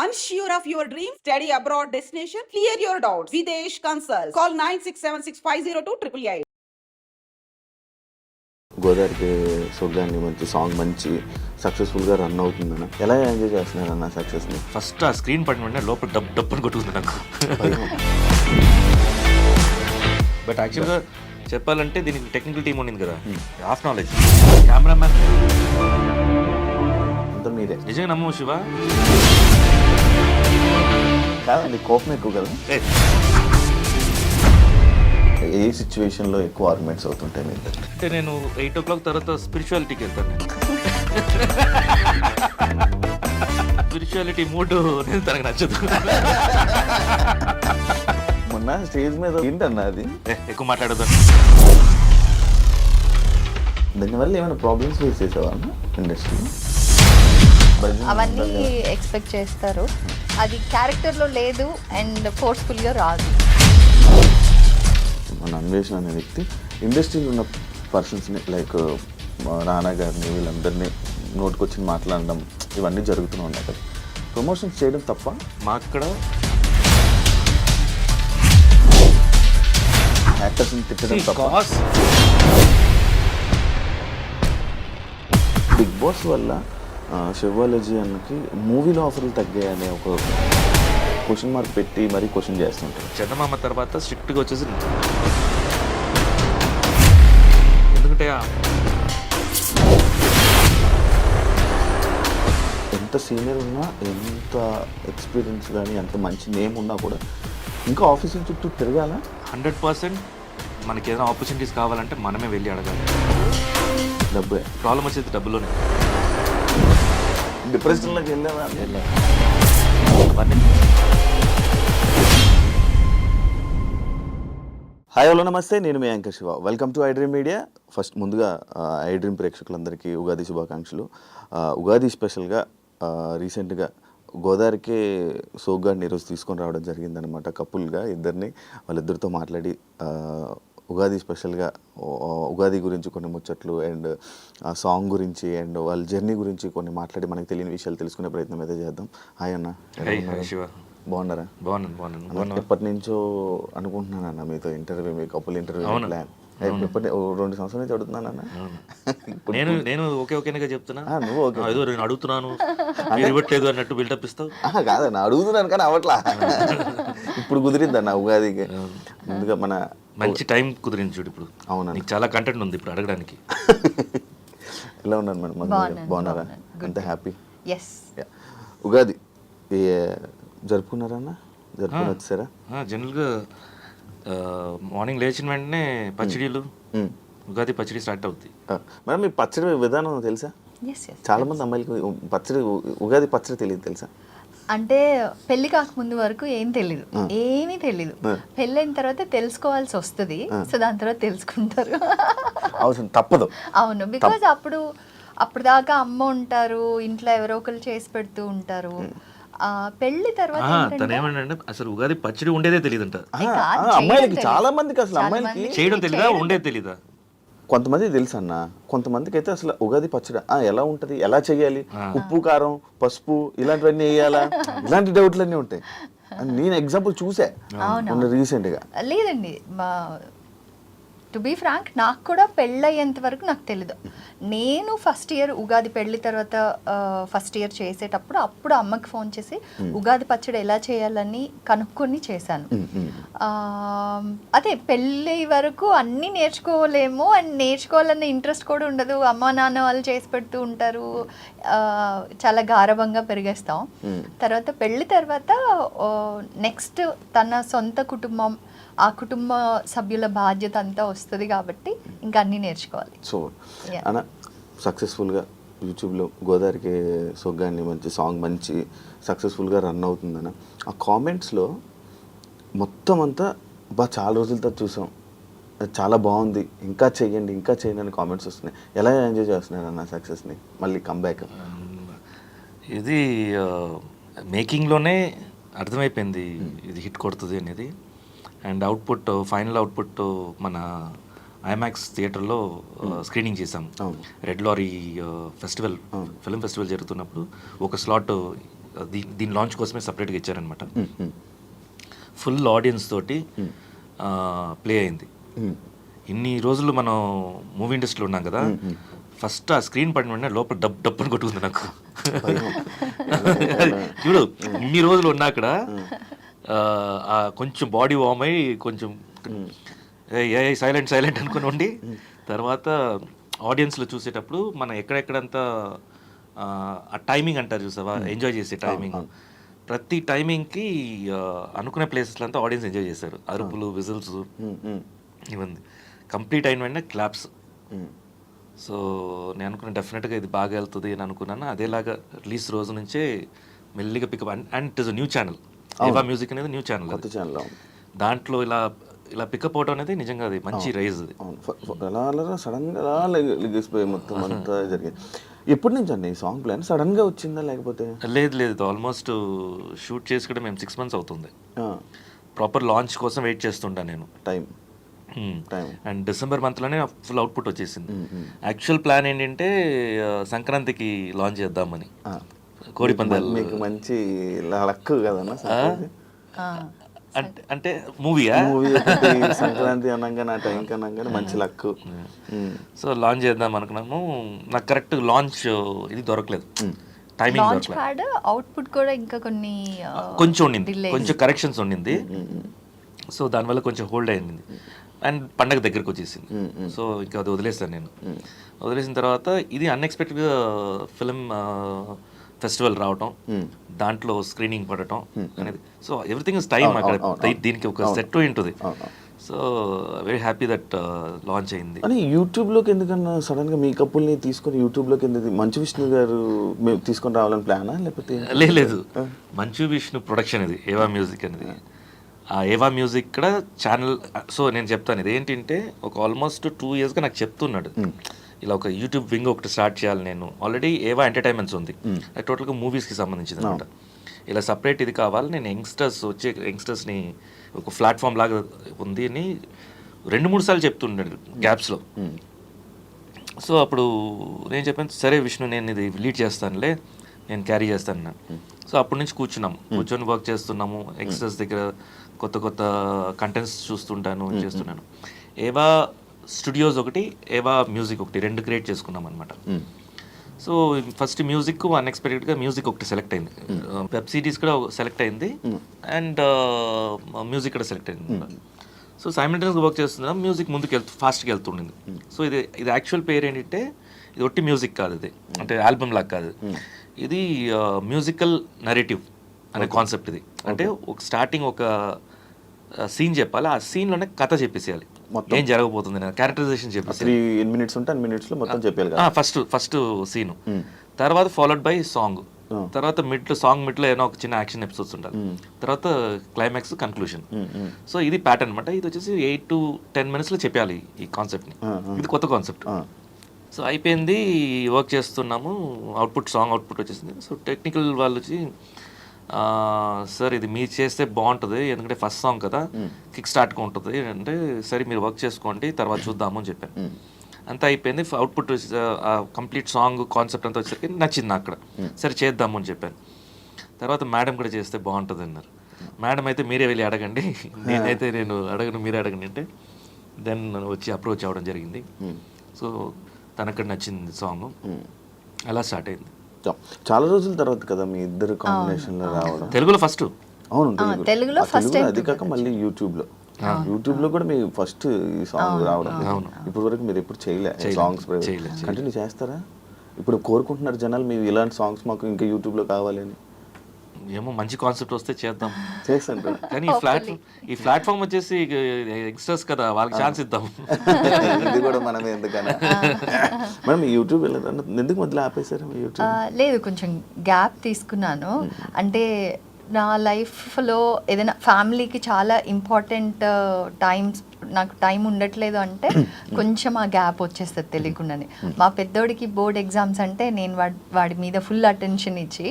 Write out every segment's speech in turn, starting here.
Unsure of your dream? Study abroad destination? Clear your doubts. Videsh Consult. Call 9676502888. గోదావరికి సొగ్గాన్ని మంచి song మంచి సక్సెస్ఫుల్గా run అవుతుందన్న ఎలా ఎంజాయ్ చేస్తున్నారు అన్న సక్సెస్ని ఫస్ట్ ఆ స్క్రీన్ పడిన వెంటనే లోపల డబ్ డబ్బుని కొట్టుకుంది నాకు బట్ యాక్చువల్గా చెప్పాలంటే దీనికి టెక్నికల్ టీం ఉండింది కదా హాఫ్ నాలెడ్జ్ కెమెరామ్యాన్ అంతా మీరే నిజంగా నమ్మవు శివ కాదండి కోపం ఎక్కువ కదా? ఏ, సిచ్యువేషన్లో ఎక్కువ ఆర్గ్యుమెంట్స్ అవుతుంటాయి మీ ఇద్దరు అంటే నేను ఎయిట్ ఓ క్లాక్ తర్వాత స్పిరిచువాలిటీకి వెళ్తాను. స్పిరిచువాలిటీ మూడ్ నేను తనకు నచ్చదు. మొన్న స్టేజ్ మీద ఏంటన్న అది? ఎక్కువ మాట్లాడదు దానివల్ల ఏమైనా ప్రాబ్లమ్స్ ఫేస్ చేసావా ఇండస్ట్రీలో? అవన్నీ ఎక్స్పెక్ట్ చేస్తారు. అది క్యారెక్టర్లో లేదు అండ్ ఫోర్స్ఫుల్గా రాదు. మన అన్వేషణ అనే వ్యక్తి ఇండస్ట్రీలో ఉన్న పర్సన్స్ని లైక్ మా నాన్న గారిని వీళ్ళందరినీ నోటుకొచ్చి మాట్లాడడం ఇవన్నీ జరుగుతూనే ఉన్నాయి కదా. ప్రమోషన్స్ చేయడం తప్ప మా అక్కడ యాక్టర్స్ని తిట్టడం తప్ప బిగ్ బాస్ వల్ల శివాలజీ అన్నకి మూవీలో ఆఫర్లు తగ్గాయి అనే ఒక క్వశ్చన్ మార్క్ పెట్టి మరీ క్వశ్చన్ చేస్తుంటారు. చందమామ తర్వాత స్ట్రిక్ట్గా వచ్చేసి ఎందుకంటే ఎంత సీనియర్ ఉన్నా ఎంత ఎక్స్పీరియన్స్ కానీ ఎంత మంచి నేమ్ ఉన్నా కూడా ఇంకా ఆఫీసుల చుట్టూ తిరగాల? హండ్రెడ్ పర్సెంట్ మనకి ఏదైనా ఆపర్చునిటీస్ కావాలంటే మనమే వెళ్ళి అడగాలి. డబ్బే. ప్రాబ్లం వచ్చేది డబ్బులోనే. డిప్రెషన్లోకి వెళ్ళావా? హాయ్ హలో నమస్తే. నేను మీ anchor Shiva. Welcome to iDream media first ముందుగా ఐడ్రీమ్ ప్రేక్షకులందరికీ ఉగాది శుభాకాంక్షలు. ఉగాది స్పెషల్గా రీసెంట్గా గోదావరికి సోగ్గాడిని ఈరోజు తీసుకొని రావడం జరిగిందనమాట కపుల్గా ఇద్దరిని వాళ్ళిద్దరితో మాట్లాడి ఉగాది స్పెషల్గా ఉగాది గురించి కొన్ని ముచ్చట్లు అండ్ ఆ సాంగ్ గురించి అండ్ వాళ్ళ జర్నీ గురించి కొన్ని మాట్లాడి మనకి తెలియని విషయాలు తెలుసుకునే ప్రయత్నం అయితే చేద్దాం. హాయ్ అన్న. బాగున్నారా? బాగున్నాను? ఎప్పటి నుంచో అనుకుంటున్నాను అన్న మీతో ఇంటర్వ్యూ మీ కపుల్ ఇంటర్వ్యూ? ప్లాన్. ఎప్పటి రెండు సంవత్సరాల నుంచి అడుగుతున్నాను అన్న. నేను నేను ఓకే ఓకేనగా చెప్తున్నా. నువ్వు ఓకే. ఏదో నేను అడుగుతున్నాను. ఇవ్వట్లేదు అన్నట్టు బిల్డప్ ఇస్తావు. కాదన్న అడుగుతున్నాను కానీ అవట్లా ఇప్పుడు కుదిరిందన్న ఉగాదికి. ముందుగా మన మంచి టైం కుదిరింది చూడు ఇప్పుడు. అవునన్న. నీకు చాలా కంటెంట్ ఉంది ఇప్పుడు అడగడానికి. ఎలా ఉన్నారు మేడం? బాగున్నారా. అంత హ్యాపీ ఎస్ ఉగాది జరుపుకున్నారా అన్న? జరుపుకుని వచ్చారా? జనరల్గా మార్నింగ్ లేచిన వెంటనే పచ్చడిలు. ఉగాది పచ్చడి స్టార్ట్ అవుద్ది. ఆ, మేడం మీ పచ్చడి విధానం తెలుసా? చాలా మంది అమ్మాయిలకి పచ్చడి ఉగాది పచ్చడి తెలియదు తెలుసా? అంటే పెళ్ళి కాకముందు వరకు ఏం తెలీదు. ఏమీ తెలీదు. పెళ్ళైన తర్వాత తెలుసుకోవాల్సి వస్తుంది. సో దాని తర్వాత తెలుసుకుంటారు. అవసరం తప్పదు. అవును. బికాజ్ అప్పుడు అప్పుడు దాకా అమ్మ ఉంటారు ఇంట్లో ఎవరో ఒకరు చేసి పెడుతూ ఉంటారు. ఆ, పెళ్ళి తర్వాత అసలు ఉగాది పచ్చడి ఉండేదే ఆ, చేయడం అమ్మాయిలకి. చాలా మందికి అసలు అమ్మాయిలకి చేయడం తెలీదా? ఉండేది తెలీదా? కొంతమంది తెలుసు అన్న కొంతమందికి అయితే అసలు ఉగాది పచ్చడి ఎలా ఉంటది? ఎలా చేయాలి? ఉప్పు కారం పసుపు ఇలాంటివన్నీ వేయాలా? ఇలాంటి డౌట్లన్నీ ఉంటాయి. నేను ఎగ్జాంపుల్ చూసా. మొన్న రీసెంట్గా. లేదండి. మా టు బీ ఫ్రాంక్ నాకు కూడా పెళ్ళయ్యేంత వరకు నాకు తెలీదు. నేను ఫస్ట్ ఇయర్ ఉగాది పెళ్ళి తర్వాత ఫస్ట్ ఇయర్ చేసేటప్పుడు అప్పుడు అమ్మకి ఫోన్ చేసి ఉగాది పచ్చడి ఎలా చేయాలని కనుక్కొని చేశాను. అదే పెళ్ళి వరకు అన్నీ నేర్చుకోలేము అండ్ నేర్చుకోవాలన్న ఇంట్రెస్ట్ కూడా ఉండదు. అమ్మ నాన్న వాళ్ళు చేసి పెడుతూ ఉంటారు. చాలా గారభంగా పెరిగేస్తాం. తర్వాత పెళ్ళి తర్వాత నెక్స్ట్ తన సొంత కుటుంబం ఆ కుటుంబ సభ్యుల బాధ్యత అంతా వస్తుంది కాబట్టి ఇంకా అన్నీ నేర్చుకోవాలి. సో. అన్న సక్సెస్ఫుల్గా యూట్యూబ్లో గోదావరికి సొగ్గాన్ని మంచి సాంగ్ మంచి సక్సెస్ఫుల్గా రన్ అవుతుందన్న ఆ కామెంట్స్లో మొత్తం అంతా బా చాలా రోజుల తర్వాత చూసాం. అది చాలా బాగుంది. ఇంకా చెయ్యండి ఇంకా చేయండి అని కామెంట్స్ వస్తున్నాయి. ఎలా ఎంజాయ్ చేస్తున్నారు అన్న సక్సెస్ని? మళ్ళీ కంబ్యాక్ ఇది మేకింగ్లోనే అర్థమైపోయింది. ఇది హిట్ కొడుతుంది అనేది. అండ్ అవుట్పుట్ ఫైనల్ అవుట్పుట్ మన ఐమాక్స్ థియేటర్లో స్క్రీనింగ్ అవును. Red lorry festival film festival జరుగుతున్నప్పుడు ఒక స్లాట్ దీ దీని లాంచ్ కోసమే సపరేట్గా ఇచ్చారనమాట ఫుల్ ఆడియన్స్ తోటి ప్లే అయింది. ఇన్ని రోజులు మనం మూవీ ఇండస్ట్రీలో ఉన్నాం కదా ఫస్ట్ ఆ స్క్రీన్ పడిన వెంటనే లోపల డబ్ డబ్బుని కొట్టుకుంది నాకు. చూడు ఇన్ని రోజులు ఉన్నా అక్కడ కొంచెం బాడీ వామ్ అయ్యి కొంచెం ఏ సైలెంట్ సైలెంట్ అనుకుని ఉండి తర్వాత ఆడియన్స్లో చూసేటప్పుడు మనం ఎక్కడెక్కడంతా ఆ, ఆ టైమింగ్ అంటారు చూసావా? ఎంజాయ్ చేసే టైమింగ్. ప్రతి టైమింగ్కి అనుకునే ప్లేసెస్లో అంతా ఆడియన్స్ ఎంజాయ్ చేశారు అరుపులు విజిల్స్ ఇవన్నీ. కంప్లీట్ అయిన వెంటనే క్లాప్స్. సో నేను అనుకున్న డెఫినెట్గా ఇది బాగా వెళ్తుంది అని అనుకున్నాను. అదేలాగా రిలీజ్ రోజు నుంచే మెల్లిగా pickup and it is new channel. Eva music అనేది న్యూ ఛానల్ కొత్త ఛానల్ దాంట్లో ఇలా ఇలా పికప్ అవడం అనేది నిజంగా అది మంచి రైజ్ అది. ఎలా అలా సడన్గా లెగ్- లెగిసిపోయి మొత్తం అంతా జరిగింది. ఎప్పటి నుంచి అండి ఈ సాంగ్ ప్లాన్ సడన్గా వచ్చిందా లేకపోతే? లేదు లేదు. ఆల్మోస్ట్ షూట్ చేసి కూడా మేము సిక్స్ మంత్స్ అవుతుంది. ప్రాపర్ లాంచ్ కోసం వెయిట్ చేస్తుంటా నేను. టైం టైం అండ్ డిసెంబర్ మంత్లోనే ఫుల్ అవుట్పుట్ వచ్చేసింది. యాక్చువల్ ప్లాన్ ఏంటంటే ఆ, సంక్రాంతికి లాంచ్ చేద్దామని. కోడి పందాలు. మీకు మంచి లక్ కదన్నా అంటే అంటే మూవీయా? మూవీ సంక్రాంతి అనగానే ఆ టైంకి అనగానే మంచి లక్ సో లాంచ్ చేద్దాం అనుకున్నాము. నాకు కరెక్ట్ లాంచ్ ఇది దొరకలేదు. టైమింగ్ లాంచ్ దొరకలేదు. అవుట్పుట్ కూడా ఇంకా కొన్ని కొంచెం ఉండింది. కొంచెం కరెక్షన్స్ ఉండింది. సో దానివల్ల కొంచెం హోల్డ్ అయింది. అండ్ పండగ దగ్గరికి వచ్చేసింది. సో ఇంకా అది వదిలేసాను నేను. వదిలేసిన తర్వాత ఇది అన్ఎక్స్పెక్టెడ్గా ఫిలిం ఫెస్టివల్ రావటం దాంట్లో స్క్రీనింగ్ పడటం అనేది. సో ఎవ్రీథింగ్ ఇస్ టైం అక్కడ దీనికి ఒక సెట్ ఉంటుంది. So very happy that launch అయింది. అని యూట్యూబ్లోకి ఎందుకన్నా సడన్గా మీ కప్పుల్ని తీసుకొని యూట్యూబ్లోకి ఎందుకు మంచు విష్ణు గారు మేము తీసుకొని రావాలని ప్లానా? లేకపోతే లేదు మంచు విష్ణు ప్రొడక్షన్ ఇది ఏవా మ్యూజిక్ అనేది. ఆ ఏవా మ్యూజిక్ కూడా ఛానల్ సో నేను చెప్తాను. ఇది ఏంటంటే ఒక ఆల్మోస్ట్ టూ ఇయర్స్గా నాకు చెప్తున్నాడు. ఇలా ఒక యూట్యూబ్ వింగ్ ఒకటి స్టార్ట్ చేయాలి నేను. ఆల్రెడీ ఏవా ఎంటర్టైన్మెంట్స్ ఉంది. అది టోటల్గా మూవీస్కి సంబంధించింది అనమాట. ఇలా సపరేట్ ఇది కావాలి. నేను యంగ్స్టర్స్ వచ్చే యంగ్స్టర్స్ని ఒక ప్లాట్ఫామ్ లాగా ఉంది అని రెండు మూడు సార్లు చెప్తుండడు గ్యాప్స్లో సో అప్పుడు నేను చెప్పాను సరే విష్ణు నేను ఇది లీడ్ చేస్తానులే నేను క్యారీ చేస్తాను అన్నాను. సో అప్పటి నుంచి కూర్చున్నాము కూర్చొని వర్క్ చేస్తున్నాము. ఎక్స్ట్రాస్ దగ్గర కొత్త కొత్త కంటెంట్స్ చూస్తుంటాను చేస్తున్నాను. ఏవా స్టూడియోస్ ఒకటి ఏవా మ్యూజిక్ ఒకటి రెండు క్రియేట్ చేసుకున్నాం అనమాట సో ఫస్ట్ మ్యూజిక్ అన్ఎక్స్పెక్టెడ్గా మ్యూజిక్ ఒకటి సెలెక్ట్ అయింది. వెబ్ సిరీస్ కూడా సెలెక్ట్ అయింది. అండ్ మ్యూజిక్ కూడా సెలెక్ట్ అయింది సో సైమిల్టేనియస్గా వర్క్ చేస్తున్నాం. మ్యూజిక్ ముందుకు వెళ్తూ ఫాస్ట్గా వెళ్తుండింది. సో ఇది ఇది యాక్చువల్ పేరు ఏంటంటే ఇది ఒట్టి మ్యూజిక్ కాదు ఇది. అంటే ఆల్బమ్ లాగా కాదు. ఇది మ్యూజికల్ నరేటివ్ అనే కాన్సెప్ట్ ఇది. అంటే ఒక స్టార్టింగ్ ఒక సీన్ చెప్పాలి. ఆ సీన్లోనే కథ చెప్పేసేయాలి. ఏం జరగబోతుంది క్యారెక్టరైజేషన్ చెప్పేసి. త్రీ ఎన్ని మినిట్స్ ఉంటే అన్ని మినిట్స్లో మొత్తం చెప్పాలి కదా. ఫస్ట్ ఫస్ట్ సీన్ తర్వాత ఫాలోడ్ బై సాంగ్ తర్వాత మిడ్ సాంగ్ మిడ్లో ఏదో ఒక చిన్న యాక్షన్ ఎపిసోడ్స్ ఉండాలి తర్వాత క్లైమాక్స్ కన్క్లూషన్ సో ఇది ప్యాటర్న్ అనమాట ఇది వచ్చేసి ఎయిట్ టు టెన్ మినిట్స్లో చెప్పాలి ఈ కాన్సెప్ట్ని. ఇది కొత్త కాన్సెప్ట్. సో అయిపోయింది వర్క్ చేస్తున్నాము అవుట్పుట్ సాంగ్ అవుట్పుట్ వచ్చేసింది. సో టెక్నికల్ వాళ్ళు వచ్చి సార్ ఇది మీరు చేస్తే బాగుంటుంది ఎందుకంటే ఫస్ట్ సాంగ్ కదా. కిక్ స్టార్ట్గా ఉంటుంది. అంటే సరే మీరు వర్క్ చేసుకోండి తర్వాత చూద్దాము అని చెప్పాను అంతా అయిపోయింది. అవుట్పుట్ కంప్లీట్ సాంగ్ కాన్సెప్ట్ అంతా వచ్చేసరికి నచ్చింది అక్కడ. సరే చేద్దాము అని చెప్పాను. తర్వాత మేడం కూడా చేస్తే బాగుంటుంది అన్నారు. మేడం అయితే మీరే వెళ్ళి అడగండి. నేనైతే నేను అడగను మీరే అడగండి అంటే దెన్ వచ్చి అప్రోచ్ అవ్వడం జరిగింది. సో తనక్కడ నచ్చింది సాంగ్ అలా స్టార్ట్ అయింది. చా- చాలా రోజుల తర్వాత కదా మీ ఇద్దరు కాంబినేషన్లో రావడం? తెలుగులో ఫస్ట్ అవును తెలుగు. తెలుగులో. time అది కాక మళ్ళీ యూట్యూబ్లో. యూట్యూబ్లో కూడా మీ ఫస్ట్ ఈ సాంగ్ రావడం. ఇప్పటి వరకు మీరు ఎప్పుడు చేయలే సాంగ్స్ చేయలే, కంటిన్యూ చేస్తారా? ఇప్పుడు కోరుకుంటున్నారు జనాలు మీరు ఇలాంటి సాంగ్స్ మాకు ఇంకా యూట్యూబ్లో కావాలి అని. ఏమో మంచి కాన్సెప్ట్ వస్తే చేద్దాం. చేస్తాను కానీ ఈ ప్లాట్ ఈ ప్లాట్ఫామ్ వచ్చేసి యంగ్స్టర్స్ కదా వాళ్ళకి ఛాన్స్ ఇద్దాం. ఇది కూడా మనమే ఎందుకన్నా. మేడం యూట్యూబ్ ఎందుకు మధ్యలో ఆపేశారు లేదు కొంచెం గ్యాప్ తీసుకున్నాను. అంటే నా లైఫ్లో ఏదైనా ఫ్యామిలీకి చాలా ఇంపార్టెంట్ టైమ్స్ నాకు టైం ఉండట్లేదు అంటే కొంచెం ఆ గ్యాప్ వచ్చేస్తుంది తెలియకుండానే మా పెద్దోడికి బోర్డ్ ఎగ్జామ్స్ అంటే నేను వాడి వాడి మీద ఫుల్ అటెన్షన్ ఇచ్చి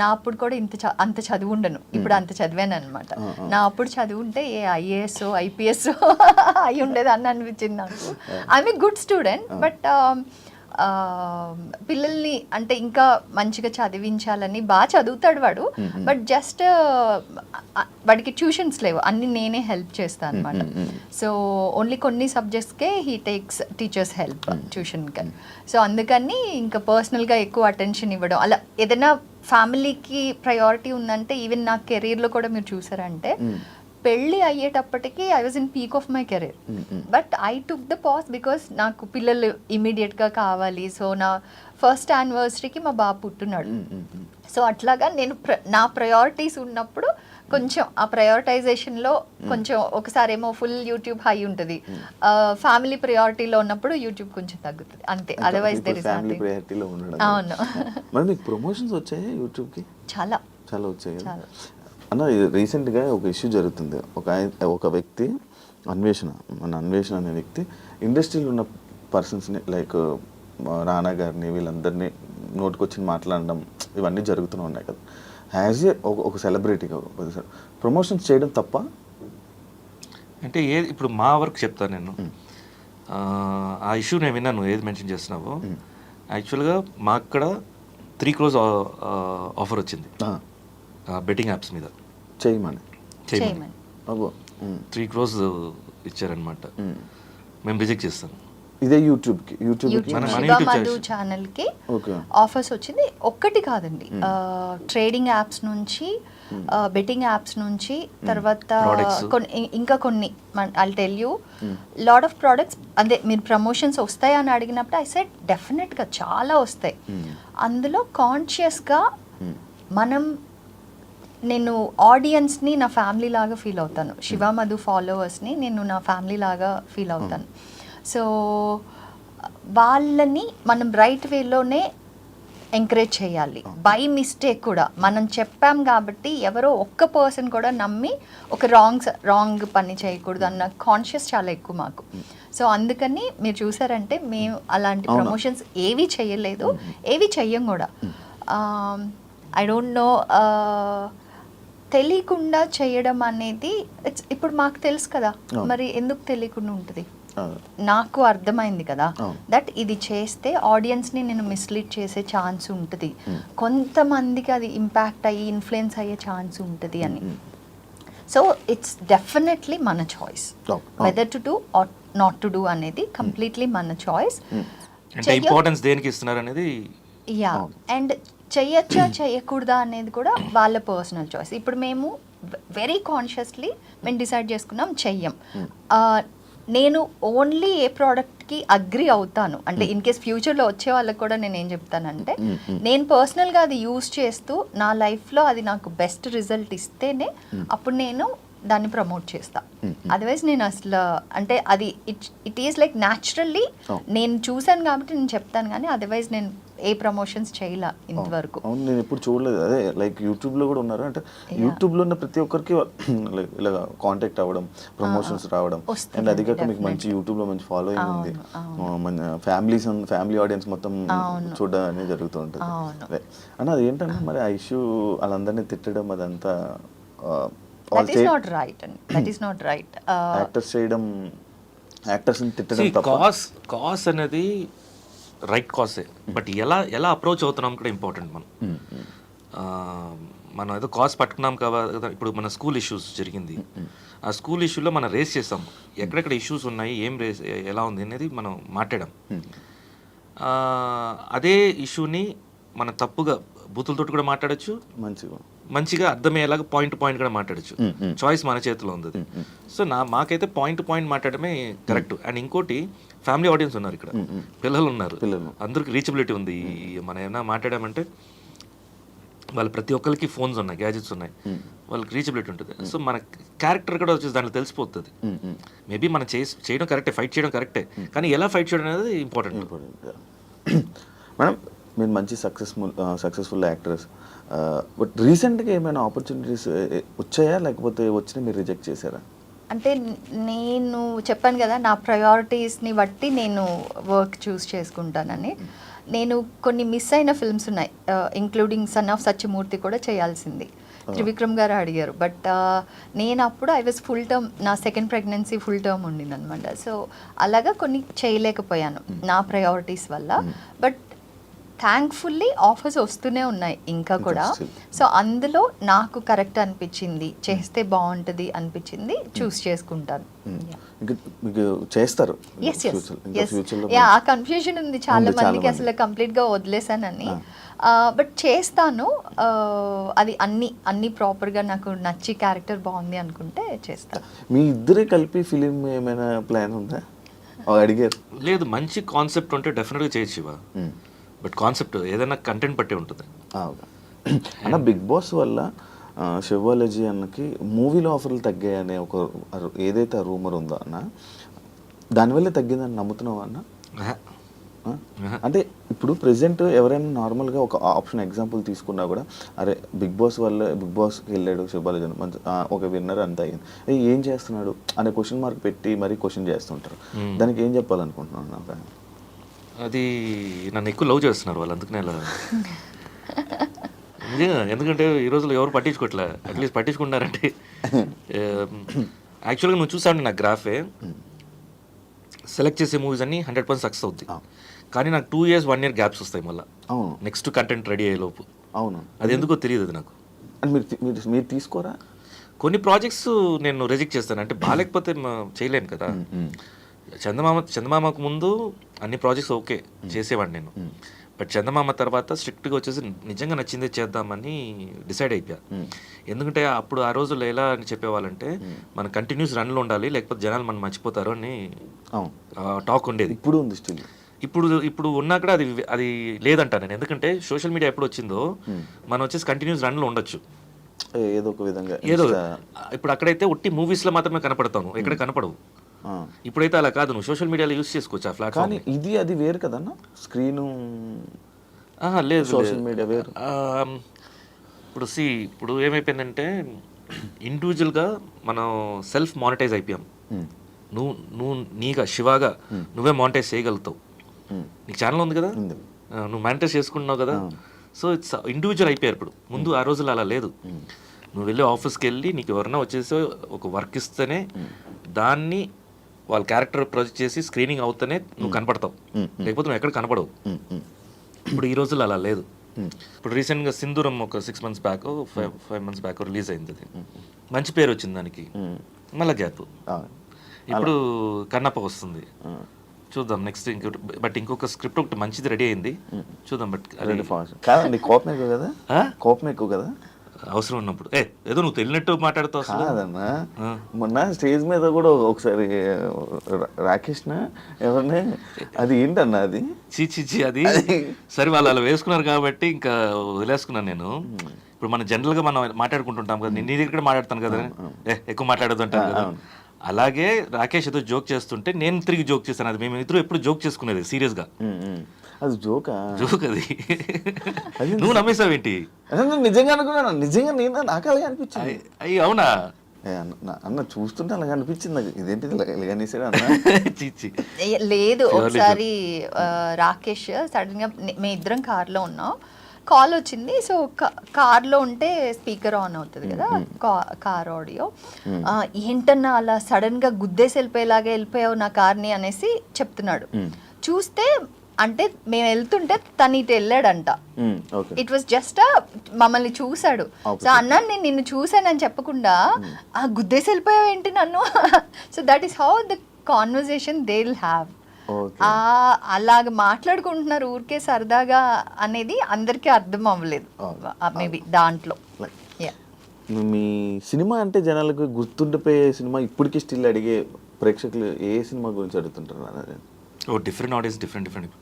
నా అప్పుడు కూడా ఇంత అంత చదువు ఉండను. ఇప్పుడు అంత చదివాను అనమాట నా అప్పుడు చదువు ఉంటే ఏ ఐఏఎస్ ఐపీఎస్ అయి ఉండేది అని అనిపించింది నాకు. I me good student but పిల్లల్ని అంటే ఇంకా మంచిగా చదివించాలని బాగా చదువుతాడు వాడు. బట్ జస్ట్ వాడికి ట్యూషన్స్ లేవు. అన్ని నేనే హెల్ప్ చేస్తాను అనమాట సో ఓన్లీ కొన్ని సబ్జెక్ట్స్కే హీ టేక్స్ టీచర్స్ హెల్ప్ ట్యూషన్కి సో అందుకని ఇంకా పర్సనల్గా ఎక్కువ అటెన్షన్ ఇవ్వడం. అలా ఏదైనా ఫ్యామిలీకి ప్రయారిటీ ఉందంటే ఈవెన్ నా కెరీర్లో కూడా మీరు చూసారంటే పెళ్ళి అయ్యేటప్పటికి I was in peak of my career but I took the pause because నాకు పిల్లలు ఇమీడియట్గా కావాలి. సో నా ఫస్ట్ యానివర్సరీకి మా బాబు పుట్టున్నాడు సో అట్లాగా నేను నా ప్రయారిటీస్ ఉన్నప్పుడు కొంచెం ఆ ప్రయారిటైజేషన్లో కొంచెం ఒకసారి ఏమో ఫుల్ యూట్యూబ్ హై ఉంటుంది ఫ్యామిలీ ప్రయారిటీలో ఉన్నప్పుడు యూట్యూబ్ కొంచెం తగ్గుతుంది. అంతే. అదర్వైజ్ దెర్ ఇస్ అవును. మరి మీకు ప్రమోషన్స్ వచ్చాయి యూట్యూబ్కి చాలా. చాలా వచ్చాయి. అన్న ఇది రీసెంట్గా ఒక ఇష్యూ జరుగుతుంది. ఒక ఒక వ్యక్తి అన్వేషణ మన అన్వేషణ అనే వ్యక్తి ఇండస్ట్రీలో ఉన్న పర్సన్స్ని లైక్ రానా గారిని వీళ్ళందరినీ నోటుకొచ్చి మాట్లాడడం ఇవన్నీ జరుగుతూనే ఉన్నాయి కదా. యాజ్ ఏ ఒక సెలబ్రిటీగా ప్రమోషన్స్ చేయడం తప్ప అంటే ఏ ఇప్పుడు మా వర్క్ చెప్తాను నేను. ఆ, ఆ ఇష్యూ నేను విన్నాను ఏది మెన్షన్ చేస్తున్నావో. యాక్చువల్గా మా అక్కడ త్రీ క్రోజ్ ఆఫర్ వచ్చింది. బెట్టింగ్ యాప్స్ మీద. చేయమని త్రీ క్రోజ్ ఇచ్చారనమాట. మేము రిజెక్ట్ చేస్తాం. ఇదే యూట్యూబ్ మధు channel. ఛానల్కి ఓకే. ఆఫర్స్ వచ్చింది. ఒక్కటి కాదండి. ట్రేడింగ్ యాప్స్ నుంచి బెట్టింగ్ యాప్స్ నుంచి తర్వాత. కొన్ని ఇంకా కొన్ని I tell you lot of products అదే మీరు ప్రమోషన్స్ వస్తాయా అని అడిగినప్పుడు ఐ సెట్ డెఫినెట్గా చాలా వస్తాయి. అందులో కాన్షియస్గా మనం నేను ఆడియన్స్ని నా ఫ్యామిలీ లాగా ఫీల్ అవుతాను. శివ మధు ఫాలోవర్స్ని నేను నా ఫ్యామిలీ లాగా ఫీల్ అవుతాను. సో వాళ్ళని మనం రైట్ వేలోనే ఎంకరేజ్ చేయాలి. బై మిస్టేక్ కూడా. మనం చెప్పాం కాబట్టి ఎవరో ఒక్క పర్సన్ కూడా నమ్మి ఒక రాంగ్ రాంగ్ పని చేయకూడదు అన్న కాన్షియస్ చాలా ఎక్కువ మాకు. సో అందుకని మీరు చూసారంటే మేము అలాంటి? ప్రమోషన్స్ ఏవి చేయలేదు ఏవి చెయ్యం కూడా. ఐ డోంట్ నో తెలియకుండా చేయడం అనేది it's- ఇప్పుడు మాకు తెలుసు కదా. మరి ఎందుకు తెలియకుండా ఉంటుంది? నాకు అర్థమైంది కదా. దట్ ఇది చేస్తే ఆడియన్స్ని నేను మిస్లీడ్ చేసే ఛాన్స్ ఉంటుంది. కొంతమందికి అది ఇంపాక్ట్ అయ్యి ఇన్ఫ్లుయెన్స్ అయ్యే ఛాన్స్ ఉంటుంది అని. సో ఇట్స్ డెఫినెట్లీ మన choice. Whether to do or not to do అనేది కంప్లీట్లీ మన చాయిస్ ఇంపార్టెన్స్ దేనికి ఇస్తున్నారు అనేది యా అండ్ చెయ్యొచ్చా చేయకూడదా అనేది కూడా వాళ్ళ పర్సనల్ చాయిస్ ఇప్పుడు మేము వెరీ కాన్షియస్లీ మేము డిసైడ్ చేసుకున్నాం చెయ్యం. ఆ, నేను ఓన్లీ ఏ ప్రోడక్ట్కి అగ్రి అవుతాను. అంటే ఇన్ కేస్ ఫ్యూచర్లో వచ్చే వాళ్ళకి కూడా నేను ఏం చెప్తానంటే నేను పర్సనల్గా అది యూస్ చేస్తూ నా లైఫ్లో అది నాకు బెస్ట్ రిజల్ట్ ఇస్తేనే అప్పుడు నేను దాన్ని ప్రమోట్ చేస్తా. అదర్వైజ్ నేను అసలు అంటే అది it it is like naturally. నేను చూశాను కాబట్టి నేను చెప్తాను కానీ అదర్వైజ్ నేను ఏ ప్రమోషన్స్ చేయలే ఇంతవరకు. అవును నేను ఎప్పుడు చూడలేదు. అదే లైక్ యూట్యూబ్లో కూడా ఉన్నారు. అంటే. యూట్యూబ్లో ఉన్న ప్రతి ఒక్కరికి ఇలా కాంటాక్ట్ అవ్వడం ప్రమోషన్స్ రావడం. అండ్ అది కాక మీకు మంచి. యూట్యూబ్లో మంచి ఫాలోయింగ్ ఉంది. మన ఫ్యామిలీస్ ఫ్యామిలీ ఆడియన్స్ మొత్తం. చూడడం అనేది జరుగుతూ ఉంటుంది. అదే. అన్న అది ఏంటంటే మరి ఆ ఇష్యూ వాళ్ళందరినీ తిట్టడం అదంతా that is not right and that is not right actors చేయడం యాక్టర్స్ తిట్టడం కాస్ కాస్ అనేది రైట్ కాసే బట్ ఎలా ఎలా అప్రోచ్ అవుతున్నాం కూడా ఇంపార్టెంట్ మనం. మనం ఏదో కాస్ పట్టుకున్నాం కదా ఇప్పుడు మన స్కూల్ ఇష్యూస్ జరిగింది. ఆ స్కూల్ ఇష్యూలో మనం రేస్ చేస్తాం. ఎక్కడెక్కడ ఇష్యూస్ ఉన్నాయి ఏం రేస్ ఎలా ఉంది అనేది మనం మాట్లాడాం. అదే ఇష్యూని మన తప్పుగా బూతులతో కూడా మాట్లాడచ్చు. మంచిగా. మంచిగా అర్థమయ్యేలాగా పాయింట్ పాయింట్ కూడా మాట్లాడచ్చు. చాయిస్ మన చేతిలో ఉంది. సో నా మాకైతే పాయింట్ పాయింట్ మాట్లాడమే కరెక్ట్. అండ్ ఇంకోటి ఫ్యామిలీ ఆడియన్స్ ఉన్నారు ఇక్కడ. పిల్లలు ఉన్నారు పిల్లలు. అందరికి రీచబిలిటీ ఉంది. మనం ఏమైనా మాట్లాడామంటే వాళ్ళు ప్రతి ఒక్కరికి ఫోన్స్ ఉన్నాయి గ్యాజెట్స్ ఉన్నాయి. వాళ్ళకి రీచబిలిటీ ఉంటుంది. సో మన క్యారెక్టర్ కూడా వచ్చేసి దాంట్లో తెలిసిపోతుంది. మేబీ మనం చేసి చేయడం కరెక్టే ఫైట్ చేయడం కరెక్టే. కానీ ఎలా ఫైట్ చేయడం అనేది ఇంపార్టెంట్. మేడం మీరు మంచి సక్సెస్ఫుల్ సక్సెస్ఫుల్ యాక్టర్స్. బట్ రీసెంట్గా ఏమైనా ఆపర్చునిటీస్ వచ్చాయా? లేకపోతే వచ్చినా మీరు రిజెక్ట్ చేశారా? అంటే నేను చెప్పాను కదా నా ప్రయారిటీస్ని బట్టి నేను వర్క్ చూస్ చేసుకుంటానని. నేను కొన్ని మిస్ అయిన ఫిల్మ్స్ ఉన్నాయి. ఇంక్లూడింగ్ సన్ ఆఫ్ సత్యమూర్తి కూడా చేయాల్సింది. త్రివిక్రమ్ గారు అడిగారు. బట్ నేను అప్పుడు ఐ వాజ్ ఫుల్ టర్మ్ నా సెకండ్ ప్రెగ్నెన్సీ ఫుల్ టర్మ్ ఉండింది అనమాట సో అలాగా కొన్ని చేయలేకపోయాను నా ప్రయారిటీస్ వల్ల. బట్ థ్యాంక్ఫుల్లీ ఆఫర్స్ వస్తూనే ఉన్నాయి ఇంకా కూడా. సో అందులో నాకు కరెక్ట్ అనిపించింది చేస్తే బాగుంటుంది అనిపించింది చూస్ చేసుకుంటాను. మీకు చేస్తారు. యా ఆ కన్ఫ్యూజన్ ఉంది చాలా మందికి మంది. అసలు కంప్లీట్గా వదిలేసానని బట్ చేస్తాను అది అన్ని అన్ని ప్రాపర్గా నాకు నచ్చి క్యారెక్టర్ బాగుంది అనుకుంటే చేస్తాను. మీ ఇద్దరే కలిపి ఫిలిం ఏమైనా ప్లాన్ ఉందా? అడిగారు. లేదు మంచి కాన్సెప్ట్ ఉంటే డెఫినెట్గా చేయొచ్చు. బట్ కాన్సెప్ట్ ఏదైనా కంటెంట్ బట్టి ఉంటుంది. అన్న బిగ్ బాస్ వల్ల శివాలజీ అన్నకి మూవీలో ఆఫర్లు తగ్గాయి అనే ఒక ఏదైతే ఆ రూమర్ ఉందో అన్న దానివల్ల తగ్గిందని నమ్ముతున్నావా అన్న? అంటే ఇప్పుడు ప్రెసెంట్ ఎవరైనా నార్మల్గా ఒక ఆప్షన్ ఎగ్జాంపుల్ తీసుకున్నా కూడా అరే బిగ్ బాస్ వల్ల బిగ్ బాస్కి వెళ్ళాడు శివాలజీ అని మంచి ఆ, ఒక విన్నర్ అంత అయింది ఏ, చేస్తున్నాడు? అనే క్వశ్చన్ మార్క్ పెట్టి మరీ క్వశ్చన్ చేస్తుంటారు. దానికి ఏం చెప్పాలనుకుంటున్నాను నాకు అది నన్ను ఎక్కువ లవ్ చేస్తున్నారు వాళ్ళు అందుకనే ఇలా నిజంగా ఎందుకంటే ఈ రోజుల్లో ఎవరు పట్టించుకోవట్లే అట్లీస్ట్ పట్టించుకుంటారంటే యాక్చువల్గా నువ్వు చూసావు నా గ్రాఫే. సెలెక్ట్ చేసే మూవీస్ అన్ని హండ్రెడ్ పర్సెంట్ సక్సెస్ అవుద్ది కానీ నాకు two years one year gaps వస్తాయి మళ్ళీ. నెక్స్ట్ కంటెంట్ రెడీ అయ్యే లోపు. అవును. అది ఎందుకో తెలియదు అది నాకు. మీరు మీరు తీసుకోరా? కొన్ని ప్రాజెక్ట్స్ నేను రిజెక్ట్ చేస్తాను. అంటే బాగాలేకపోతే చేయలేను కదా. చందమామ చందమామకు ముందు అన్ని ప్రాజెక్ట్స్ ఓకే చేసేవాడిని నేను. బట్ చందమామ తర్వాత స్ట్రిక్ట్గా వచ్చేసి నిజంగా నచ్చిందే చేద్దామని డిసైడ్ అయిపోయా. ఎందుకంటే అప్పుడు ఆ రోజుల్లో ఎలా అని చెప్పేవాళ్ళంటే మన కంటిన్యూస్ రన్లో ఉండాలి లేకపోతే జనాలు మనం మర్చిపోతారు అని టాక్ ఉండేది. ఇప్పుడు ఉంది స్టిల్. ఇప్పుడు ఇప్పుడు ఉన్నా కూడా అది అది లేదంట నేను. ఎందుకంటే సోషల్ మీడియా ఎప్పుడు వచ్చిందో మనం వచ్చేసి కంటిన్యూస్ రన్లో ఉండొచ్చు. ఏదో ఒక విధంగా ఏదో ఇప్పుడు అక్కడైతే ఒట్టి మూవీస్లో మాత్రమే కనపడతాను ఎక్కడ కనపడవు. ఇప్పుడైతే అలా కాదు నువ్వు సోషల్ మీడియాలో యూస్ చేసుకోవచ్చు ఆ ప్లాట్ఫామ్ కానీ ఇది అది వేరు కదన్నా స్క్రీను లేదు లేదు. media వేరు. ఇప్పుడు సి ఇప్పుడు ఏమైపోయిందంటే ఇండివిజువల్గా మనం సెల్ఫ్ మానిటైజ్ అయిపోయాం. నువ్వు నువ్వు నీగా శివాగా నువ్వే మానిటైజ్ చేయగలుగుతావు. నీకు ఛానల్ ఉంది కదా? నువ్వు మానిటైజ్ చేసుకుంటున్నావు కదా? సో ఇట్స్ ఇండివిజువల్ అయిపోయారు ఇప్పుడు. ముందు ఆ రోజుల్లో అలా లేదు. నువ్వు వెళ్ళి ఆఫీస్కి వెళ్ళి నీకు ఎవరైనా వచ్చేసి ఒక వర్క్ ఇస్తేనే దాన్ని వాళ్ళ క్యారెక్టర్ ప్రొజెక్ట్ చేసి స్క్రీనింగ్ అవుతేనే నువ్వు కనపడతావు. లేకపోతే నువ్వు ఎక్కడ కనపడవు. ఇప్పుడు ఈ రోజుల్లో అలా లేదు. ఇప్పుడు రీసెంట్గా సింధూరం ఒక six months back five five months back release అయింది అది. మంచి పేరు వచ్చింది దానికి. మళ్ళీ గ్యాప్. ఇప్పుడు కన్నప్ప వస్తుంది. చూద్దాం నెక్స్ట్ ఇంకోటి బట్ ఇంకొక స్క్రిప్ట్ ఒకటి మంచిది రెడీ అయింది. చూద్దాం బట్ కాదండి కోపం ఎక్కువ కదా? కోపం ఎక్కువ కదా? అవసరం ఉన్నప్పుడు. ఏ ఏదో నువ్వు తెలియనట్టు మాట్లాడుతావు కాదన్నా. మొన్న స్టేజ్ మీద కూడా ఒకసారి రాకేష్న ఎవరిని? అది ఏంటన్నా అది? చీ చీ చీ అది. సరే వాళ్ళు అలా వేసుకున్నారు కాబట్టి ఇంకా వదిలేసుకున్నాను నేను. ఇప్పుడు మనం జనరల్గా మనం మాట్లాడుకుంటుంటాం కదా నేను నీ దగ్గర మాట్లాడతాను కదా. ఏ ఎక్కువ మాట్లాడదు అంటాను కదా. అలాగే రాకేష్ ఏదో జోక్ చేస్తుంటే నేను తిరిగి జోక్ చేస్తాను. అది మేము ఇద్దరు ఎప్పుడు జోక్ చేసుకునేది సీరియస్గా ఉమ్, ఉమ్. అది జోకా? జోక్ అది నువ్వు నమ్మేసావేంటి అసలు నేను నిజంగా అనుకున్నాను? నిజంగా నేను నాకు అలాగే అనిపించింది. అయ్యి అవునా? ఏ అన్న చూస్తుంటే అలాగే అనిపించింది నాకు. ఇదేంటిది? ఇలా- ఇలాగ అనేసాడు అన్న. లేదు ఒకసారి ఆ, రాకేష్ సడన్గా మేము ఇద్దరం కార్లో ఉన్నాం. కాల్ వచ్చింది. సో కార్లో ఉంటే స్పీకర్ ఆన్ అవుతుంది కదా కార్ ఆడియో. ఏంటన్నా అలా సడన్గా గుద్దేసి వెళ్ళిపోయేలాగా వెళ్ళిపోయావు నా కార్ని అనేసి చెప్తున్నాడు. చూస్తే అంటే మేము వెళ్తుంటే తను ఇటు వెళ్ళాడంట. ఇట్ వాస్ జస్ట్ మమ్మల్ని చూశాడు. సో అన్నా నేను నిన్ను చూశానని చెప్పకుండా ఆ గుద్దేసి వెళ్ళిపోయావు ఏంటి నన్ను? So that is how the conversation they will have అలాగ మాట్లాడుకుంటున్నారు ఊరికే సరదాగా అనేది అందరికీ అర్థం అవ్వలేదు. మేబీ దాంట్లో. మీ సినిమా అంటే జనాలకు గుర్తుండిపోయే సినిమా ఇప్పటికీ స్టిల్ అడిగే ప్రేక్షకులు ఏ సినిమా గురించి అడుగుతుంటారు ఓ డిఫరెంట్ ఆడియన్స్ డిఫరెంట్ డిఫరెంట్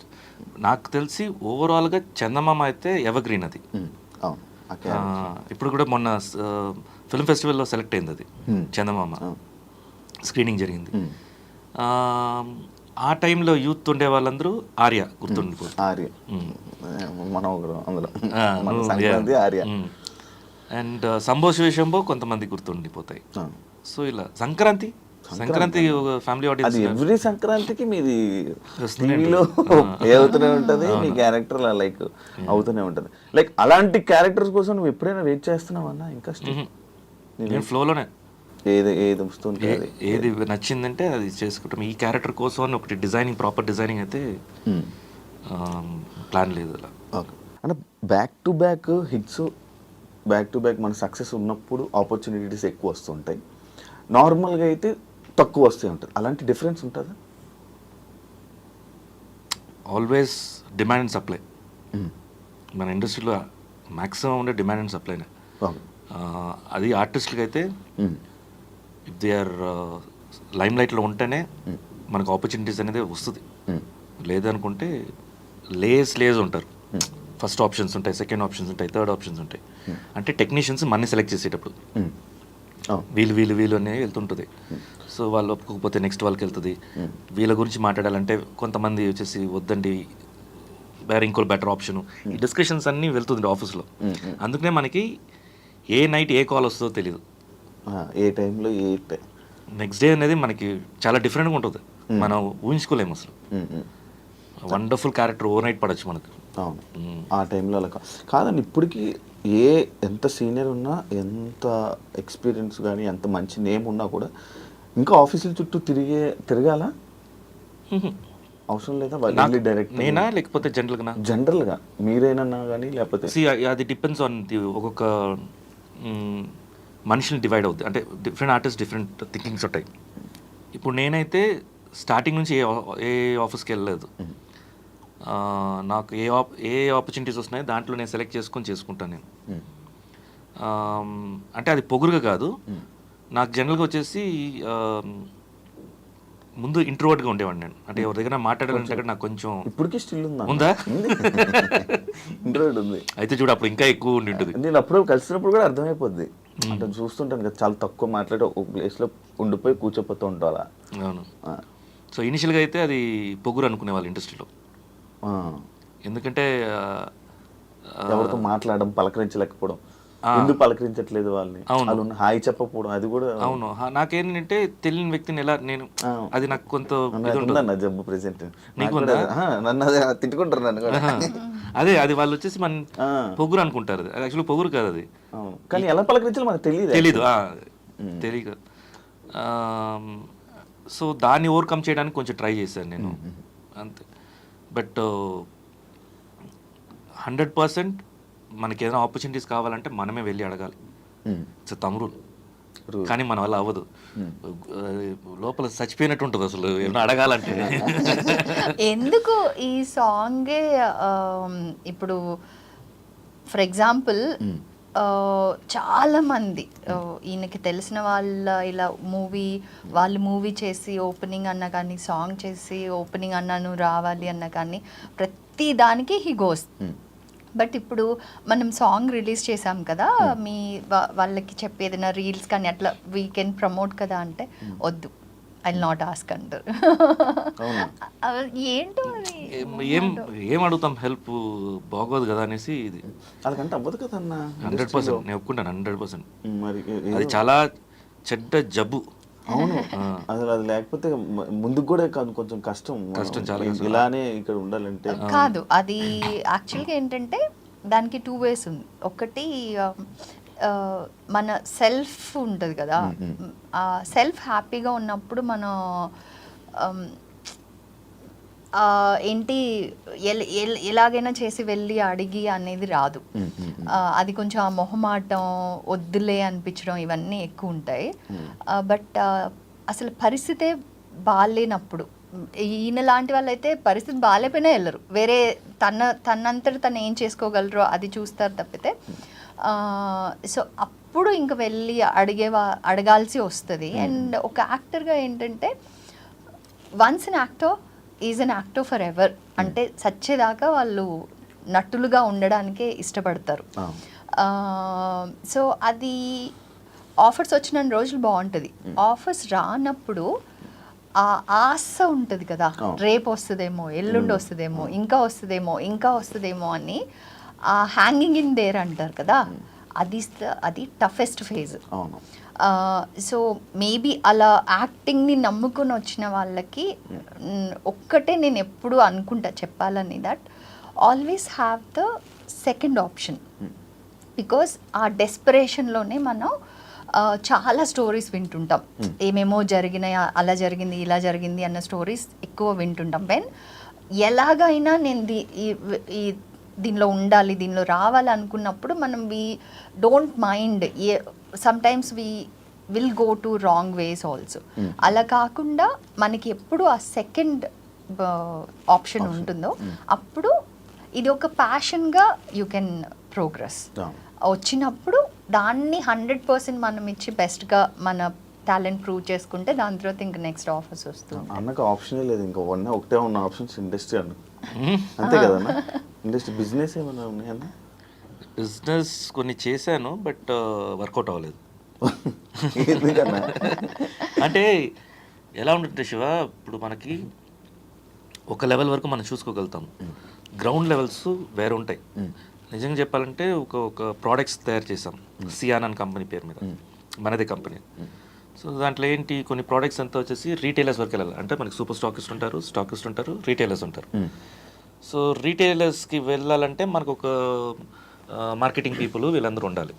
నాకు తెలిసి ఓవరాల్గా చందమామ అయితే ఎవగ్రీన్ అది. ఆ, ఇప్పుడు కూడా మొన్న ఫిల్మ్ ఫెస్టివల్లో సెలెక్ట్ అయింది అది చందమామ. స్క్రీనింగ్ జరిగింది. ఆ, ఆ టైంలో యూత్ ఉండే వాళ్ళందరూ ఆర్య గుర్తుండిపోతుంది. అండ్ సంభో శివశంభో కొంతమంది గుర్తుండిపోతాయి. సో ఇలా సంక్రాంతి సంక్రాంతి ఫ్యామిలీ అది ఎవ్రీ సంక్రాంతికి మీది టీవీలో అవుతూనే ఉంటది మీ క్యారెక్టర్ లైక్ అవుతూనే ఉంటది. లైక్ అలాంటి క్యారెక్టర్స్ కోసం నువ్వు ఎప్పుడైనా వెయిట్ చేస్తున్నావు అన్న ఇంకా? నేను ఫ్లోలోనే ఏది ఏది వస్తుంటే అది. ఏది నచ్చిందంటే అది చేసుకుంటాం. ఈ క్యారెక్టర్ కోసం అని ఒకటి డిజైనింగ్ ప్రాపర్ డిజైనింగ్ అయితే ప్లాన్ లేదు అలా. అంటే back to back hits back to back మన సక్సెస్ ఉన్నప్పుడు ఆపర్చునిటీస్ ఎక్కువ వస్తుంటాయి. నార్మల్గా అయితే తక్కువ వస్తూ ఉంటుంది అలాంటి డిఫరెన్స్ ఉంటుందా? ఆల్వేస్ డిమాండ్ అండ్ సప్లై మన ఇండస్ట్రీలో మ్యాక్సిమం ఉండే డిమాండ్ అండ్ సప్లైనే అది ఆర్టిస్టులకి అయితే ఇఫ్ దే ఆర్ లైమ్ లైట్లో ఉంటేనే మనకు ఆపర్చునిటీస్ అనేది వస్తుంది. లేదనుకుంటే లేస్ లేస్ ఉంటారు. ఫస్ట్ ఆప్షన్స్ ఉంటాయి సెకండ్ ఆప్షన్స్ ఉంటాయి థర్డ్ ఆప్షన్స్ ఉంటాయి. అంటే టెక్నీషియన్స్ మన్ని సెలెక్ట్ చేసేటప్పుడు. వీళ్ళు వీళ్ళు వీళ్ళు అనేవి వెళ్తుంటుంది. సో వాళ్ళు ఒప్పుకోకపోతే నెక్స్ట్ వాళ్ళకి వెళ్తుంది. వీళ్ళ గురించి మాట్లాడాలంటే కొంతమంది వచ్చేసి వద్దండి వేరే ఇంకో బెటర్ ఆప్షన్ ఈ డిస్కషన్స్ అన్నీ వెళ్తుంది ఆఫీస్లో అందుకనే మనకి ఏ నైట్ ఏ కాల్ వస్తుందో తెలియదు ఏ టైంలో ఏ నెక్స్ట్ డే అనేది మనకి చాలా డిఫరెంట్గా ఉంటుంది. మనం ఊహించుకోలేము అసలు. వండర్ఫుల్ క్యారెక్టర్ ఓవర్ నైట్ పడచ్చు మనకు. అవును. ఆ టైంలో అలా కాదండి ఇప్పటికి ఏ ఎంత సీనియర్ ఉన్నా ఎంత ఎక్స్పీరియన్స్ కానీ ఎంత మంచి నేమ్ ఉన్నా కూడా ఇంకా ఆఫీసుల చుట్టూ తిరిగే తిరగాల? అవసరం లేదా? డైరెక్ట్ నేనా లేకపోతే జనరల్గా జనరల్గా. మీరేనన్నా కానీ లేకపోతే సి అది డిపెండ్స్ ఆన్ ది ఒక్కొక్క మనిషిని డివైడ్ అవుద్ది. అంటే డిఫరెంట్ ఆర్టిస్ట్ డిఫరెంట్ థింకింగ్స్ ఉంటాయి. ఇప్పుడు నేనైతే స్టార్టింగ్ నుంచి ఏ ఏ ఆఫీస్కి వెళ్ళలేదు. నాకు ఏ ఆప్ ఏ ఆపర్చునిటీస్ వస్తున్నాయో దాంట్లో నేను సెలెక్ట్ చేసుకొని చేసుకుంటాను నేను. ఆమ్, అంటే అది పొగురుగా కాదు. నాకు జనరల్గా వచ్చేసి ముందు ఇంట్రోవర్ట్గా ఉండేవాడిని నేను. అంటే ఎవరి దగ్గర మాట్లాడాలంటే నాకు కొంచెం ఇప్పటికీ స్టిల్ ఉందా? ఉందా? ఇంట్రోడ్ ఉంది. అయితే చూడు అప్పుడు ఇంకా ఎక్కువ ఉండి ఉంటుంది. నేను అప్పుడు కలిసినప్పుడు కూడా అర్థమైపోద్ది. అంటే చూస్తుంటాను కదా చాలా తక్కువ మాట్లాడి ఒక ప్లేస్లో ఉండిపోయి కూర్చోపోతూ అలా అవును. సో ఇనిషియల్గా అయితే అది పొగురు అనుకునే వాళ్ళు ఇండస్ట్రీలో. ఎందుకంటే ఎవరితో మాట్లాడడం పలకరించలేకపోవడం. ఎందుకు పలకరించట్లేదు వాళ్ళని? అవును. హాయి చెప్పకపోవడం అది కూడా అవును. నాకేంటంటే తెలియని వ్యక్తిని ఎలా నేను. అది నాకు కొంత జబ్బు ప్రెసెంట్ నీకు? నన్ను అదే తిట్టుకుంటారు నన్ను. అదే అది వాళ్ళు వచ్చేసి మన. పొగురు అనుకుంటారు అది. యాక్చువల్లీ పొగురు కాదు అది. కానీ ఎలా పలకరించాలో మనకు తెలియదు తెలీదు. ఆ, తెలీదు. సో దాన్ని ఓవర్కమ్ చేయడానికి కొంచెం ట్రై చేశాను నేను. అంతే. బట్ హండ్రెడ్ పర్సెంట్ మనకి ఏదైనా ఆపర్చునిటీస్ కావాలంటే మనమే వెళ్ళి అడగాలి. ఇట్స్ తమ్ముడు True. కానీ మన వల్ల అవ్వదు. ఆ, లోపల చచ్చిపోయినట్టు ఉంటుంది అసలు ఏమైనా అడగాలంటే. ఎందుకు ఈ సాంగే ఆమ్, ఇప్పుడు ఫర్ ఎగ్జాంపుల్ చాలా మంది ఆ, ఈయనకి తెలిసిన వాళ్ళ ఇలా మూవీ వాళ్ళు మూవీ చేసి ఓపెనింగ్ అన్నా కానీ సాంగ్ చేసి ఓపెనింగ్ అన్నా నువ్వు రావాలి అన్నా కానీ ప్రతి దానికి హీ గోస్. బట్ ఇప్పుడు మనం సాంగ్ రిలీజ్ చేసాం కదా మీ వా- వాళ్ళకి చెప్పేదైనా రీల్స్ కానీ అట్లా వీ కెన్ ప్రమోట్ కదా అంటే వద్దు. ఐ నాట్ ఆస్క్ అంటారు. ఏంటో అది? ఏం- ఏం అడుగుతాం? హెల్ప్ బాగోదు కదా అనేసి ఇది. అలాగంటే అవ్వదు కదన్నా హండ్రెడ్ పర్సెంట్ నేను ఒప్పుకుంటాను హండ్రెడ్ పర్సెంట్. మరి అది చాలా చెడ్డ జబ్బు. అవును. అసలు అది లేకపోతే ముందుకు కూడా కాదు కొంచెం కష్టం. కష్టం, చాలా. ఇలానే ఇక్కడ ఉండాలంటే. కాదు అది యాక్చువల్గా ఏంటంటే దానికి టూ వేస్ ఉంది. ఒకటి మన సెల్ఫ్ ఉంటుంది కదా. ఆ సెల్ఫ్ హ్యాపీగా ఉన్నప్పుడు మనం ఏంటి ఎల్- ఎల్- ఎలాగైనా చేసి వెళ్ళి అడిగి అనేది రాదు. అది కొంచెం ఆ మొహమాటం వద్దులే అనిపించడం ఇవన్నీ ఎక్కువ ఉంటాయి. బట్ అసలు పరిస్థితే బాగాలేనప్పుడు ఈయన లాంటి వాళ్ళైతే పరిస్థితి బాగాలేపోయినా వెళ్ళరు. వేరే తన తనంతట తను ఏం చేసుకోగలరో అది చూస్తారు తప్పితే. సో అప్పుడు ఇంక వెళ్ళి అడిగేవా అడగాల్సి వస్తుంది. అండ్ ఒక యాక్టర్గా ఏంటంటే once an actor is an actor for ever అంటే సచ్చేదాకా వాళ్ళు నటులుగా ఉండడానికే ఇష్టపడతారు. సో అది ఆఫర్స్ వచ్చిన రోజులు బాగుంటుంది. ఆఫర్స్ రానప్పుడు ఆ ఆశ ఉంటుంది కదా. రేపు వస్తుందేమో ఎల్లుండి వస్తుందేమో ఇంకా వస్తుందేమో ఇంకా వస్తుందేమో అని హ్యాంగింగ్ ఇన్ దేర్ అంటారు కదా అది ద- అది టఫెస్ట్ ఫేజ్ అవును. సో మేబీ అలా యాక్టింగ్ని నమ్ముకొని వచ్చిన వాళ్ళకి ఒక్కటే నేను ఎప్పుడు అనుకుంటా చెప్పాలని that always have the second option because ఆ డెస్పరేషన్లోనే మనం ఆ, చాలా స్టోరీస్ వింటుంటాం. ఏమేమో జరిగినాయి ఆ- అలా జరిగింది ఇలా జరిగింది అన్న స్టోరీస్ ఎక్కువ వింటుంటాం. వెన్ ఎలాగైనా నేను ఈ దీనిలో ఉండాలి దీనిలో రావాలి అనుకున్నప్పుడు మనం we don't mind a sometimes we will go to wrong ways also అలా కాకుండా మనకి ఎప్పుడు ఆ సెకండ్ ఆప్షన్ ఉంటుందో అప్పుడు ఇది ఒక ప్యాషన్గా యూ కెన్ ప్రోగ్రెస్. వచ్చినప్పుడు దాన్ని హండ్రెడ్ పర్సెంట్ మనం ఇచ్చి బెస్ట్గా మన టాలెంట్ ప్రూవ్ చేసుకుంటే దాని తర్వాత ఇంకా నెక్స్ట్ ఆఫర్స్ వస్తుంది అన్నకు ఆప్షనే లేదు. ఇంకా వన్ ఒకటే ఉన్న ఆప్షన్స్ ఇండస్ట్రీ అన్న అంతే కదన్న ఇండస్ట్రీ బిజినెస్ ఏమైనా ఉన్నాయన్న బిజినెస్ కొన్ని చేశాను బట్ వర్కౌట్ అవ్వలేదు. ఎందుకన్నా? అంటే ఎలా ఉంటుంది శివ ఇప్పుడు మనకి ఒక లెవెల్ వరకు మనం చూసుకోగలుగుతాం. గ్రౌండ్ లెవెల్స్ వేరే ఉంటాయి. నిజంగా చెప్పాలంటే ఒక ఒక ప్రోడక్ట్స్ తయారు చేసాం సియాన్ అని కంపెనీ పేరు మీద. మనదే కంపెనీ. సో దాంట్లో ఏంటి కొన్ని ప్రోడక్ట్స్ అంతా వచ్చేసి రీటైలర్స్ వరకు వెళ్ళాలి. అంటే మనకి సూపర్ స్టాకిస్ట్ ఉంటారు స్టాకిస్ట్ ఉంటారు రీటైలర్స్ ఉంటారు. సో రీటైలర్స్కి వెళ్ళాలంటే మనకు ఒక మార్కెటింగ్ పీపుల్ వీళ్ళందరూ ఉండాలి.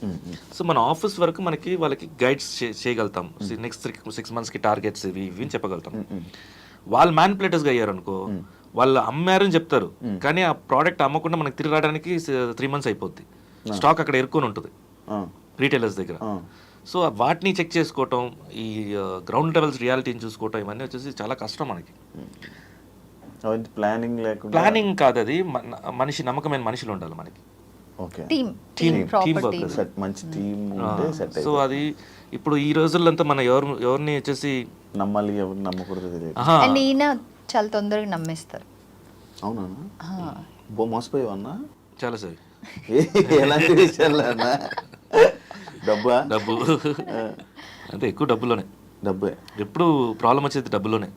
సో మన ఆఫీస్ వరకు మనకి వాళ్ళకి గైడ్స్ చేయగలుగుతాం. నెక్స్ట్ సిక్స్ మంత్స్కి టార్గెట్స్ ఇవి ఇవి అని చెప్పగలుగుతాం. వాళ్ళు మ్యాన్పులేటర్స్గా అయ్యారు అనుకో వాళ్ళు అమ్మారని చెప్తారు. కానీ ఆ ప్రోడక్ట్ అమ్మకుండా మనకి తిరిగి రావడానికి త్రీ మంత్స్ అయిపోద్ది. స్టాక్ అక్కడ ఎరుకొని ఉంటుంది. రీటైలర్స్ దగ్గర. సో వాటిని చెక్ చేసుకోవటం ఈ గ్రౌండ్ లెవెల్స్ రియాలిటీని చూసుకోవటం ఇవన్నీ వచ్చేసి చాలా కష్టం మనకి. ప్లానింగ్ లేకుండా ప్లానింగ్ కాదు అది మన- మనిషి నమ్మకమైన మనుషులు ఉండాలి మనకి. Okay team Team, team proper teamwork. Team set మంచి టీమ్ ఉంటే సెట్ సో అది ఇప్పుడు ఈ రోజుల్లో మన ఎవరు ఎవరిని వచ్చేసి నమ్మాలి ఎవరు నమ్మకూడదు అండ్ ఈయన చాలా తొందరగా నమ్మేస్తారు. అవునా? బో మోసపోయావన్నా చాలా సరే. ఎలాంటి విషయాలు అన్నా? డబ్బా? డబ్బు. అంటే ఎక్కువ డబ్బులోనే. డబ్బే. ఎప్పుడు ప్రాబ్లం వచ్చేది డబ్బులోనే.